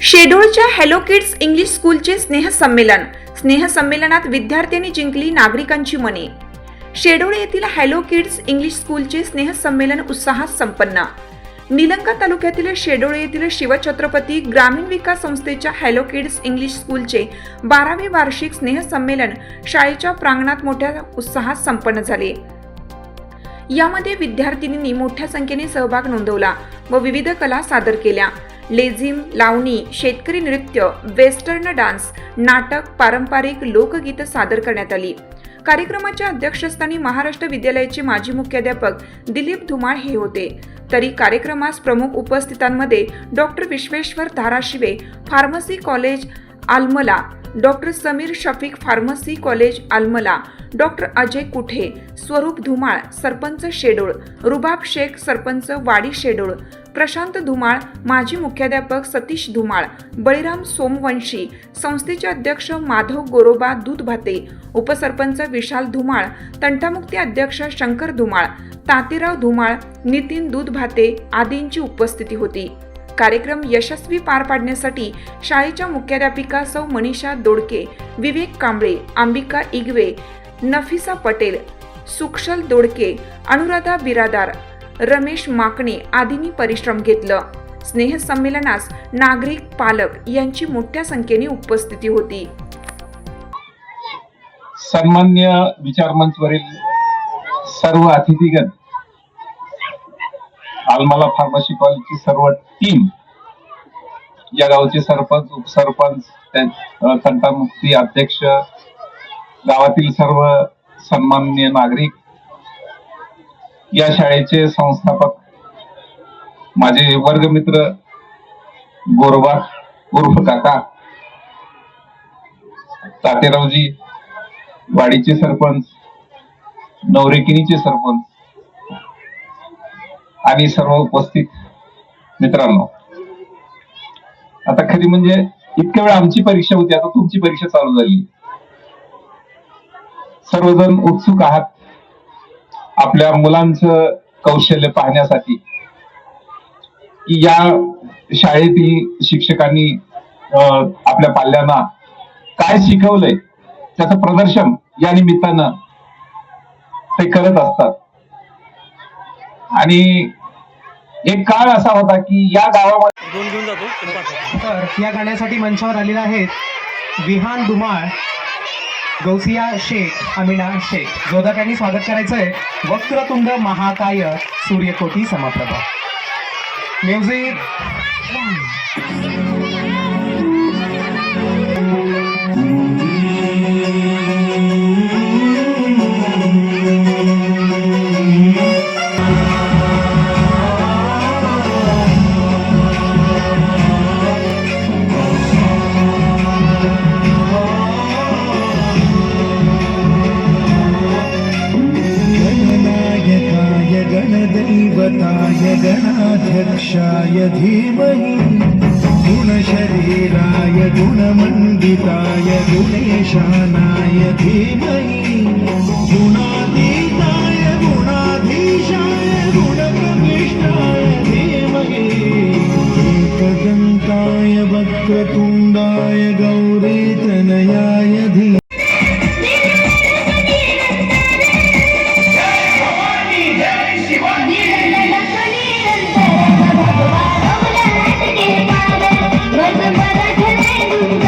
शेडोळच्या hello kids English स्कूलचे स्नेहसंमेलन. स्नेहसंमेलनात विद्यार्थ्यांनी जिंकली नागरिकांची मने. शेडोळ येथील हॅलो किड्स इंग्लिश स्कूलचे स्नेहसंमेलन उत्साहात संपन्न. निलंगा तालुक्यातील शेडोळ येथील शिवछत्रपती ग्रामीण विकास संस्थेच्या हॅलो किड्स इंग्लिश स्कूलचे बारावे वार्षिक स्नेहसंमेलन शाळेच्या प्रांगणात मोठ्या उत्साहात संपन्न झाले. यामध्ये विद्यार्थिनींनी मोठ्या संख्येने सहभाग नोंदवला व विविध कला सादर केल्या. लेझिम लावणी शेतकरी नृत्य वेस्टर्न डान्स नाटक पारंपरिक लोकगीतं सादर करण्यात आली. कार्यक्रमाच्या अध्यक्षस्थानी महाराष्ट्र विद्यालयाचे माजी मुख्याध्यापक दिलीप धुमाळ हे होते. तरी कार्यक्रमास प्रमुख उपस्थितांमध्ये doctor Vishweshwar Dharashive pharmacy college Alamla. Doctor Sameer Shafiq pharmacy college Alamla. Doctor Ajay कुठे? स्वरूप धुमाळ सरपंच शेडोळ. रुबाब शेख सरपंच वाडी शेडोळ. प्रशांत धुमाळ माजी मुख्याध्यापक सतीश धुमाळ. बळीराम सोमवंशी. संस्थेचे अध्यक्ष माधव गोरोबा दूधभाते. उपसरपंच विशाल धुमाळ. तंटामुक्ती अध्यक्ष शंकर धुमाळ. तातीराव धुमाळ नितीन दूधभाते आदींची उपस्थिती होती. कार्यक्रम यशस्वी पार पाडण्यासाठी शाळेच्या मुख्याध्यापिका सौ मनीषा दोडके विवेक कांबळे अंबिका इगवे नफिसा पटेल सुक्षल दोडके अनुराधा बिरादार रमेश माकणे आदींनी परिश्रम घेतलं. स्नेहसंमेलनास नागरिक पालक यांची मोठ्या संख्येने उपस्थिती होती. सन्मान्य विचारमंचवरील सर्व अतिथीगण आलमाला फार्मसी कॉलेजची सर्व टीम या गावचे सरपंच उपसरपंच त्या- तंटामुक्ती अध्यक्ष गावातील सर्व सन्माननीय नागरिक या शाळेचे संस्थापक माझे वर्गमित्र गोरबा उर्फ काका तातेरावजी वाडीचे सरपंच नवरेकिनीचे सरपंच आणि सर्व उपस्थित मित्रांनो. आता खरी म्हणजे इतक्या वेळ आमची परीक्षा होती आता तुमची परीक्षा चालू झाली. सर्वजण उत्सुक आहात आपल्या मुलांचं कौशल्य पाहण्यासाठी. की या शाळेतील शिक्षकांनी अं, आपल्या पाल्यांना काय शिकवलंय त्याचं प्रदर्शन या निमित्तानं ते करत असतात. आणि एक काळ असा होता की या गावामध्ये तर या गाण्यासाठी मंचावर आलेला आहेत विहान धुमाळ गौसिया शेख अमिना शेख. जोदाट्याने स्वागत करायचंय. वक्रतुंड महाकाय सूर्यकोटी समप्रभा. म्युझिक गणाध्यक्षाय धीमहि गुणशरीराय गुणमण्डिताय गुणेशानाय धीमहि Thank you.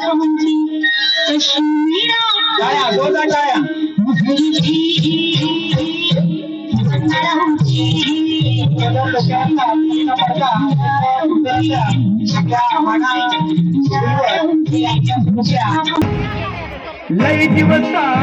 राधा म्हणजे कश्मीरा लई लई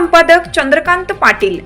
संपादक चंद्रकांत पाटील